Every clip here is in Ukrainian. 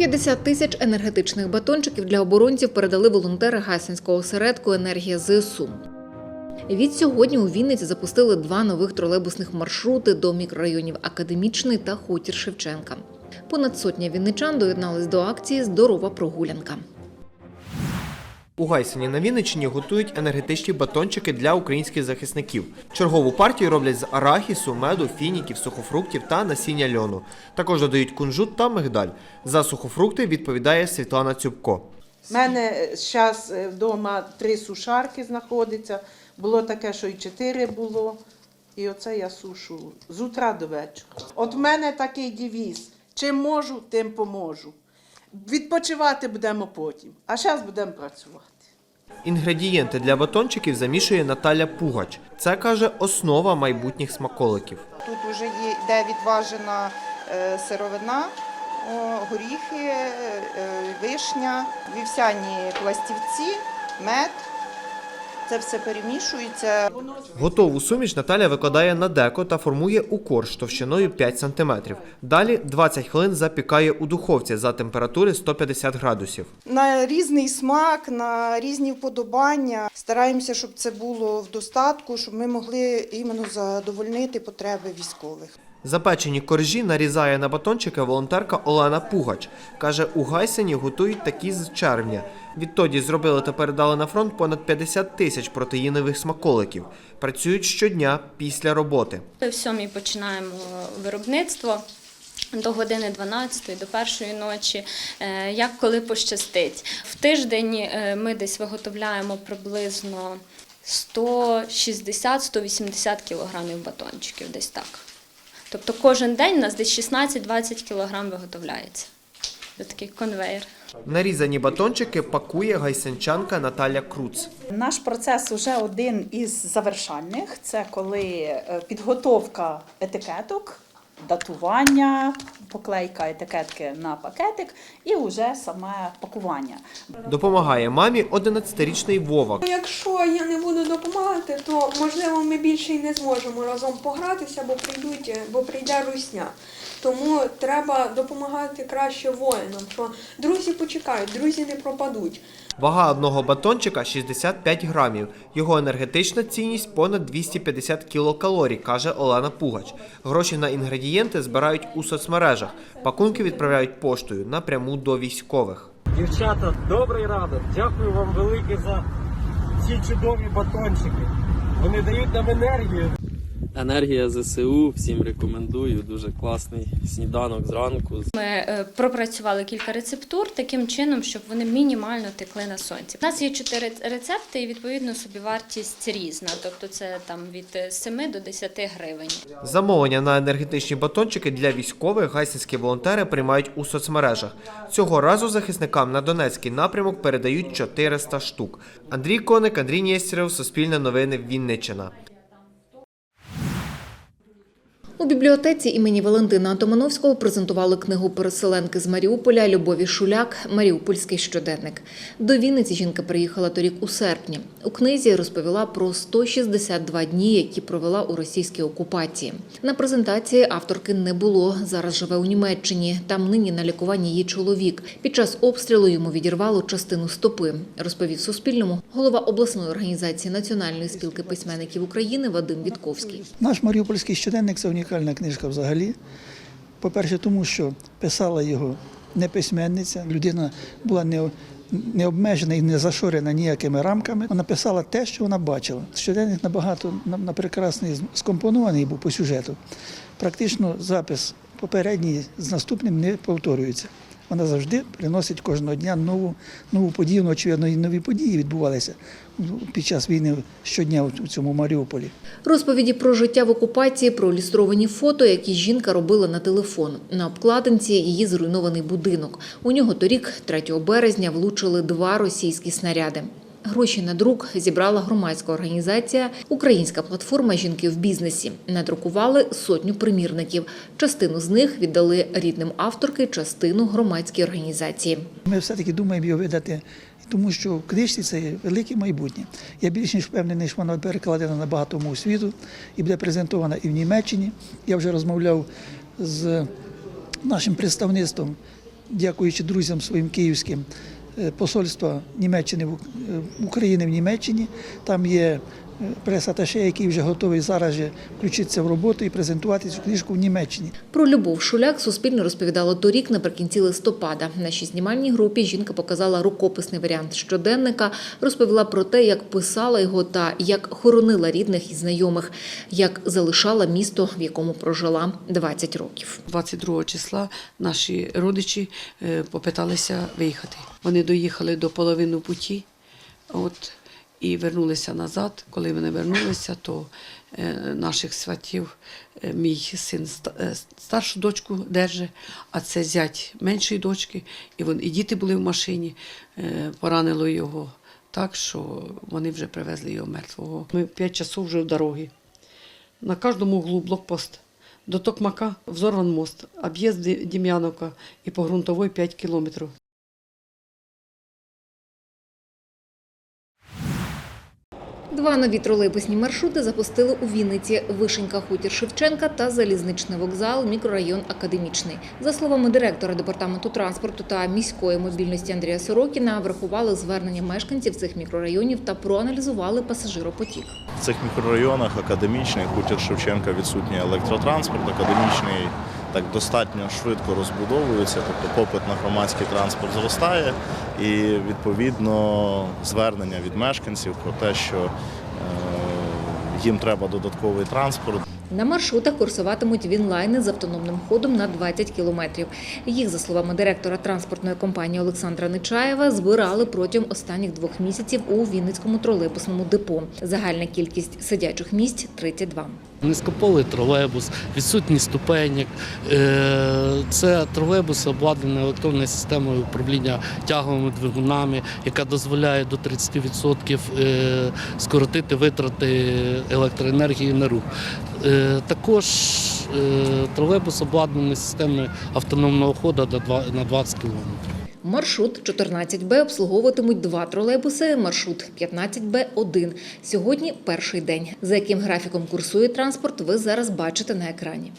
50 тисяч енергетичних батончиків для оборонців передали волонтери Гайсинського осередку Енергія ЗСУ. Від сьогодні у Вінниці запустили два нових тролейбусних маршрути до мікрорайонів Академічний та Хутір Шевченка. Понад сотня вінничан доєднались до акції Здорова прогулянка. У Гайсині на Вінниччині готують енергетичні батончики для українських захисників. Чергову партію роблять з арахісу, меду, фініків, сухофруктів та насіння льону. Також додають кунжут та мигдаль. За сухофрукти відповідає Світлана Цюбко. У мене зараз вдома три сушарки знаходиться. Було таке, що і чотири було. І оце я сушу з утра до вечора. От в мене такий девіз. Чим можу, тим поможу. Відпочивати будемо потім, а зараз будемо працювати. Інгредієнти для батончиків замішує Наталя Пугач. Це каже основа майбутніх смаколиків. Тут вже є, йде відважена е, сировина, горіхи, е, вишня, вівсяні пластівці, мед. Це все перемішується. Готову суміш Наталя викладає на деко та формує у корж товщиною 5 см. Далі 20 хвилин запікає у духовці за температури 150 градусів. На різний смак, на різні вподобання. Стараємося, щоб це було в достатку, щоб ми могли іменно задовольнити потреби військових. Запечені коржі нарізає на батончики волонтерка Олена Пугач. Каже, у Гайсині готують такі з червня. Відтоді зробили та передали на фронт понад 50 тисяч протеїнових смаколиків. Працюють щодня після роботи. В сьомій починаємо виробництво. До години 12 до першої ночі, е, як коли пощастить. В тиждень е, ми десь виготовляємо приблизно 160-180 кілограмів батончиків, десь так. Тобто кожен день у нас десь 16-20 кілограм виготовляється. Це такий конвейер. Нарізані батончики пакує гайсенчанка Наталя Круц. Наш процес вже один із завершальних. Це коли е, підготовка етикеток, датування, поклейка етикетки на пакетик і вже саме пакування. Допомагає мамі 11-річний Вова. Ну, Якщо я не буду допомагати, то можливо ми більше й не зможемо разом погратися, бо прийдуть, бо прийде русня. Тому треба допомагати краще воїнам. Що друзі почекають, друзі не пропадуть. Вага одного батончика 65 грамів. Його енергетична цінність понад 250 кілокалорій, каже Олена Пугач. Гроші на інгредієнти збирають у соцмережах. Пакунки відправляють поштою напряму до військових. Дівчата, добрий ранок. Дякую вам велике за ці чудові батончики. Вони дають нам енергію. Енергія ЗСУ, всім рекомендую. Дуже класний сніданок зранку. Ми е, пропрацювали кілька рецептур таким чином, щоб вони мінімально текли на сонці. У нас є чотири рецепти, і відповідно собівартість різна. Тобто це там від е, 7 до 10 гривень. Замовлення на енергетичні батончики для військових гайсинські волонтери приймають у соцмережах. Цього разу захисникам на Донецький напрямок передають 400 штук. Андрій Коник, Андрій Нєстеров, Суспільне новини, Вінниччина. У бібліотеці імені Валентина Атомановського презентували книгу переселенки з Маріуполя Любові Шуляк Маріупольський щоденник. До Вінниці жінка приїхала торік у серпні. У книзі розповіла про 162 дні, які провела у російській окупації. На презентації авторки не було. Зараз живе у Німеччині. Там нині на лікуванні її чоловік. Під час обстрілу йому відірвало частину стопи. Розповів Суспільному голова обласної організації Національної спілки письменників України Вадим Вітковський. Наш Маріупольський щоденник це унікальна книжка взагалі. По-перше, тому що писала його не письменниця, людина була не, не обмежена і не зашорена ніякими рамками. Вона писала те, що вона бачила. Щоденник набагато на, прекрасний скомпонований був по сюжету. Практично запис попередній з наступним не повторюється. Вона завжди приносить кожного дня нову, нову подію. Ну, очевидно, і нові події відбувалися під час війни щодня у цьому Маріуполі. Розповіді про життя в окупації, про ілюстровані фото, які жінка робила на телефон. На обкладинці її зруйнований будинок. У нього торік, 3 березня, влучили два російські снаряди. Гроші на друк зібрала громадська організація Українська платформа Жінки в бізнесі. Надрукували сотню примірників. Частину з них віддали рідним авторки, частину громадській організації. Ми все-таки думаємо його видати, тому що в книжці це велике майбутнє. Я більш ніж впевнений, що вона перекладена на багато мов світу і буде презентована і в Німеччині. Я вже розмовляв з нашим представництвом дякуючи друзям своїм київським, посольства Німеччини в е, України в Німеччині. Там є е, прес-аташе, який вже готовий зараз же включитися в роботу і презентувати цю книжку в Німеччині. Про Любов Шуляк Суспільне розповідало торік наприкінці листопада. В нашій знімальній групі жінка показала рукописний варіант щоденника, розповіла про те, як писала його та як хоронила рідних і знайомих, як залишала місто, в якому прожила 20 років. 22 числа наші родичі е, попиталися виїхати. Вони доїхали до половини путі от, і вернулися назад. Коли вони вернулися, то е, наших сватів е, мій син е, старшу дочку держи, а це зять меншої дочки, і, вон, і діти були в машині, поранило його так, що вони вже привезли його мертвого. Ми п'ять часов вже в дорогі. На кожному углу блокпост. До Токмака взорван мост, об'їзд Ді- Дім'яновка і по ґрунтовій 5 кілометрів. Два нові тролейбусні маршрути запустили у Вінниці: Вишенька Хутір Шевченка та залізничний вокзал, мікрорайон Академічний. За словами директора департаменту транспорту та міської мобільності Андрія Сорокіна, врахували звернення мешканців цих мікрорайонів та проаналізували пасажиропотік. В цих мікрорайонах академічний, хутір Шевченка відсутній електротранспорт, академічний так достатньо швидко розбудовується, тобто попит на громадський транспорт зростає, і відповідно звернення від мешканців про те, що е, їм треба додатковий транспорт. На маршрутах курсуватимуть вінлайни з автономним ходом на 20 кілометрів. Їх, за словами директора транспортної компанії Олександра Нечаєва, збирали протягом останніх двох місяців у Вінницькому тролейбусному депо. Загальна кількість сидячих місць 32. Низькополий тролейбус, відсутність ступенек. Е, Це тролейбус обладнаний електронною системою управління тяговими двигунами, яка дозволяє до 30% е, скоротити витрати електроенергії на рух. Е, Також тролейбус обладнаний системою автономного ходу на 20 км. Маршрут 14Б обслуговуватимуть два тролейбуси, маршрут 15Б – один. Сьогодні перший день. За яким графіком курсує транспорт, ви зараз бачите на екрані.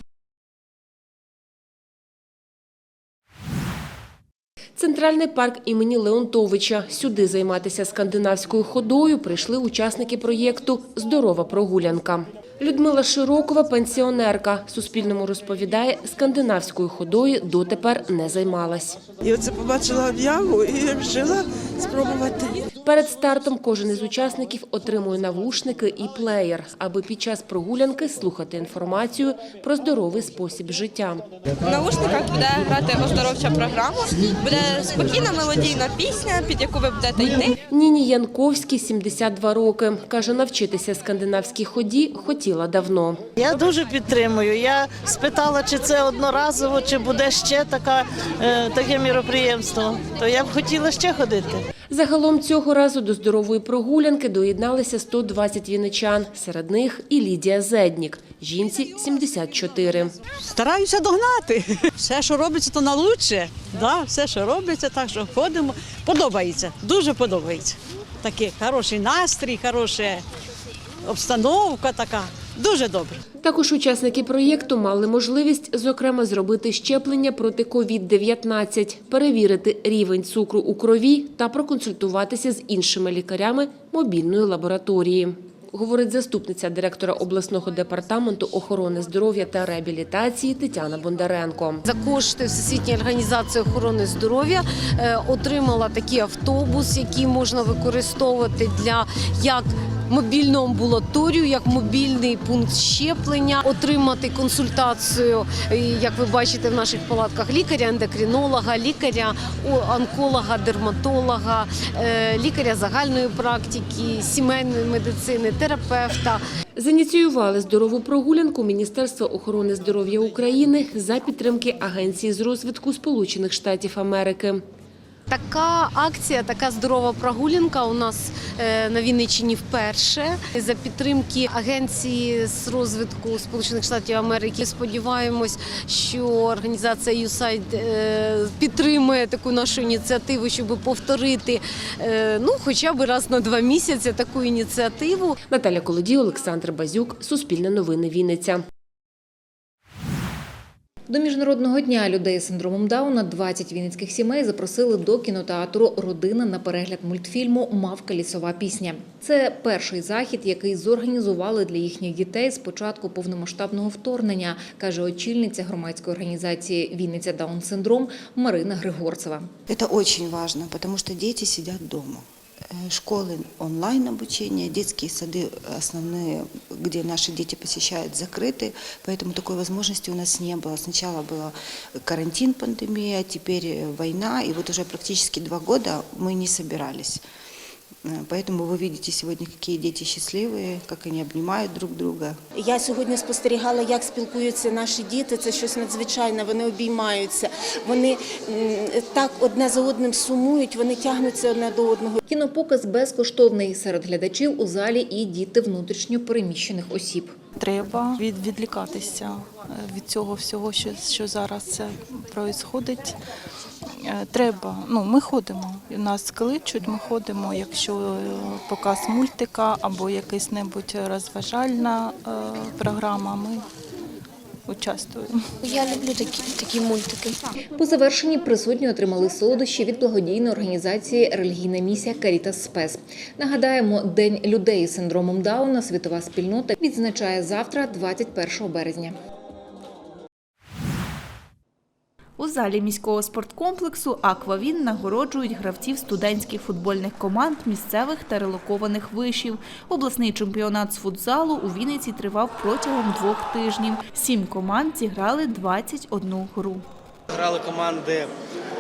Центральний парк імені Леонтовича. Сюди займатися скандинавською ходою прийшли учасники проєкту Здорова прогулянка. Людмила Широкова, пенсіонерка, Суспільному розповідає, скандинавською ходою дотепер не займалась. І оце побачила об'яву і вирішила спробувати. Перед стартом кожен із учасників отримує навушники і плеєр, аби під час прогулянки слухати інформацію про здоровий спосіб життя. В наушниках буде грати оздоровча програма, буде спокійна мелодійна пісня, під яку ви будете йти. Ніні Янковській 72 роки. Каже, навчитися скандинавській ході хотіла давно. Я дуже підтримую. Я спитала, чи це одноразово, чи буде ще така, е, таке міроприємство. То я б хотіла ще ходити. Загалом цього разу до здорової прогулянки доєдналися 120 віничан. Серед них і Лідія Зеднік. Жінці 74. Стараюся догнати. Все, що робиться, то на лучше. Да, все, що робиться, так що ходимо. Подобається, дуже подобається. Такий хороший настрій, хороша обстановка така. Дуже добре. Також учасники проєкту мали можливість, зокрема, зробити щеплення проти COVID-19, перевірити рівень цукру у крові та проконсультуватися з іншими лікарями мобільної лабораторії. Говорить заступниця директора обласного департаменту охорони здоров'я та реабілітації Тетяна Бондаренко. За кошти Всесвітньої організації охорони здоров'я е, отримала такий автобус, який можна використовувати для як мобільну амбулаторію, як мобільний пункт щеплення, отримати консультацію, як ви бачите в наших палатках, лікаря, ендокринолога, лікаря-онколога, дерматолога, е, лікаря загальної практики, сімейної медицини, терапевта. Зініціювали здорову прогулянку Міністерства охорони здоров'я України за підтримки Агенції з розвитку Сполучених Штатів Америки. Така акція, така здорова прогулянка у нас е, на Вінниччині вперше за підтримки агенції з розвитку Сполучених Штатів Америки. Сподіваємось, що організація USAID е, підтримує таку нашу ініціативу, щоб повторити е, ну, хоча б раз на два місяці таку ініціативу. Наталя Колодій, Олександр Базюк, Суспільне новини Вінниця. До міжнародного дня людей з синдромом Дауна 20 вінницьких сімей запросили до кінотеатру Родина на перегляд мультфільму Мавка лісова пісня. Це перший захід, який зорганізували для їхніх дітей з початку повномасштабного вторгнення, каже очільниця громадської організації Вінниця Даун синдром Марина Григорцева. Это очень важно, потому что дети сидят дома. Э, Школы онлайн обучения, детские сады основные, где наши дети посещают, закрыты, поэтому такой возможности у нас не было. Сначала был карантин, пандемия, теперь э, война, и вот уже практически два года мы не собирались. Э, Поэтому вы видите сегодня, какие дети счастливые, как они обнимают друг друга, Я сьогодні спостерігала, як спілкуються наші діти. Це щось надзвичайне. Вони обіймаються, вони м, так одне за одним сумують, вони тягнуться одне до одного. Кінопоказ безкоштовний серед глядачів у залі і діти внутрішньо переміщених осіб. Треба від, відлікатися е, від цього всього, що, що зараз це відбувається. Треба, ну ми ходимо. Нас кличуть, ми ходимо, якщо е, показ мультика або якась небудь розважальна е, програма, ми участвуємо. Я люблю такі, такі мультики. По завершенні присутні отримали солодощі від благодійної організації Релігійна місія Карітас Спес. Нагадаємо, День людей з синдромом Дауна світова спільнота відзначає завтра, 21 березня. У залі міського спорткомплексу «Аквавін» нагороджують гравців студентських футбольних команд місцевих та релокованих вишів. Обласний чемпіонат з футзалу у Вінниці тривав протягом двох тижнів. Сім команд зіграли 21 гру. Грали команди.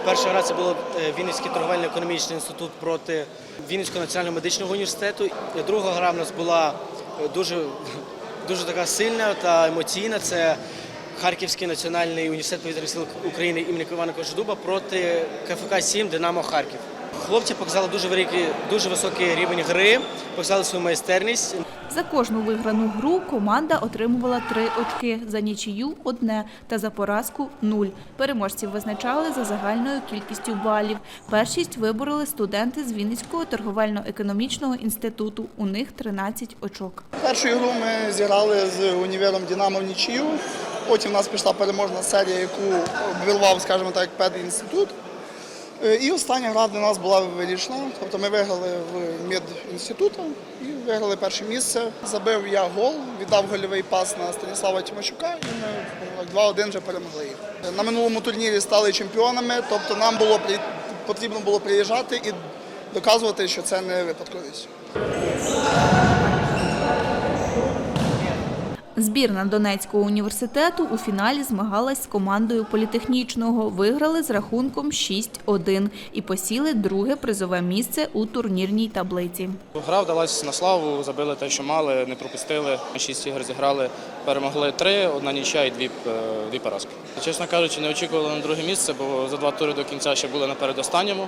Перша гра це було е, Вінницький торговельно-економічний інститут проти Вінницького національного медичного університету. Друга гра в нас була е, дуже, дуже така сильна та емоційна. Це Харківський національний університет повітряних сил України імені Івана Кожедуба проти КФК 7 Динамо Харків. Хлопці показали дуже великий, дуже високий рівень гри, показали свою майстерність. За кожну виграну гру команда отримувала три очки, за нічию – одне та за поразку – нуль. Переможців визначали за загальною кількістю балів. Першість вибороли студенти з Вінницького торговельно-економічного інституту. У них 13 очок. Першу ігру ми зіграли з універом Динамо в нічию. Потім в нас пішла переможна серія, яку обвірвав, скажімо так, педінститут. Е, І остання гра для нас була вирішена. Тобто ми виграли в медінституту і виграли перше місце. Забив я гол, віддав гольовий пас на Станіслава Тимощука, і ми 2-1 вже перемогли їх. На минулому турнірі стали чемпіонами, тобто нам було при- потрібно було приїжджати і доказувати, що це не випадковість. Збірна Донецького університету у фіналі змагалась з командою політехнічного. Виграли з рахунком 6-1 і посіли друге призове місце у турнірній таблиці. Гра вдалася на славу, забили те, що мали, не пропустили. Шість ігор зіграли, перемогли три, одна нічия і дві, е, дві поразки. Чесно кажучи, не очікували на друге місце, бо за два тури до кінця ще були на передостанньому.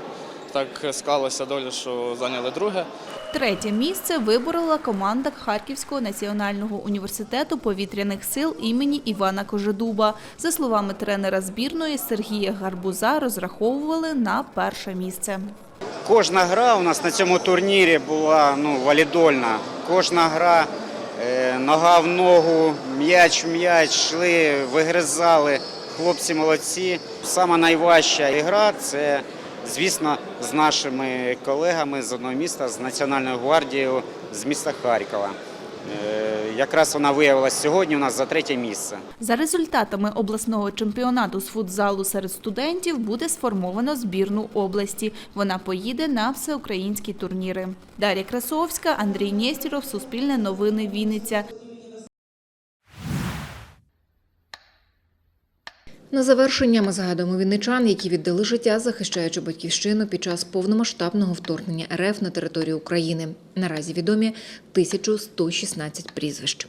Так склалася доля, що зайняли друге. Третє місце виборола команда Харківського національного університету повітряних сил імені Івана Кожедуба. За словами тренера збірної Сергія Гарбуза, розраховували на перше місце. Кожна гра у нас на цьому турнірі була ну, валідольна. Кожна гра е, нога в ногу, м'яч в м'яч, йшли, вигризали. Хлопці молодці. Сама найважча гра це, звісно, з нашими колегами з одного міста, з Національною гвардією з міста Харкова. Е, Якраз вона виявилася сьогодні у нас за третє місце. За результатами обласного чемпіонату з футзалу серед студентів буде сформовано збірну області. Вона поїде на всеукраїнські турніри. Дар'я Красовська, Андрій Нєстіров, Суспільне новини, Вінниця. На завершення ми згадуємо вінничан, які віддали життя, захищаючи батьківщину під час повномасштабного вторгнення РФ на територію України. Наразі відомі 1116 прізвищ.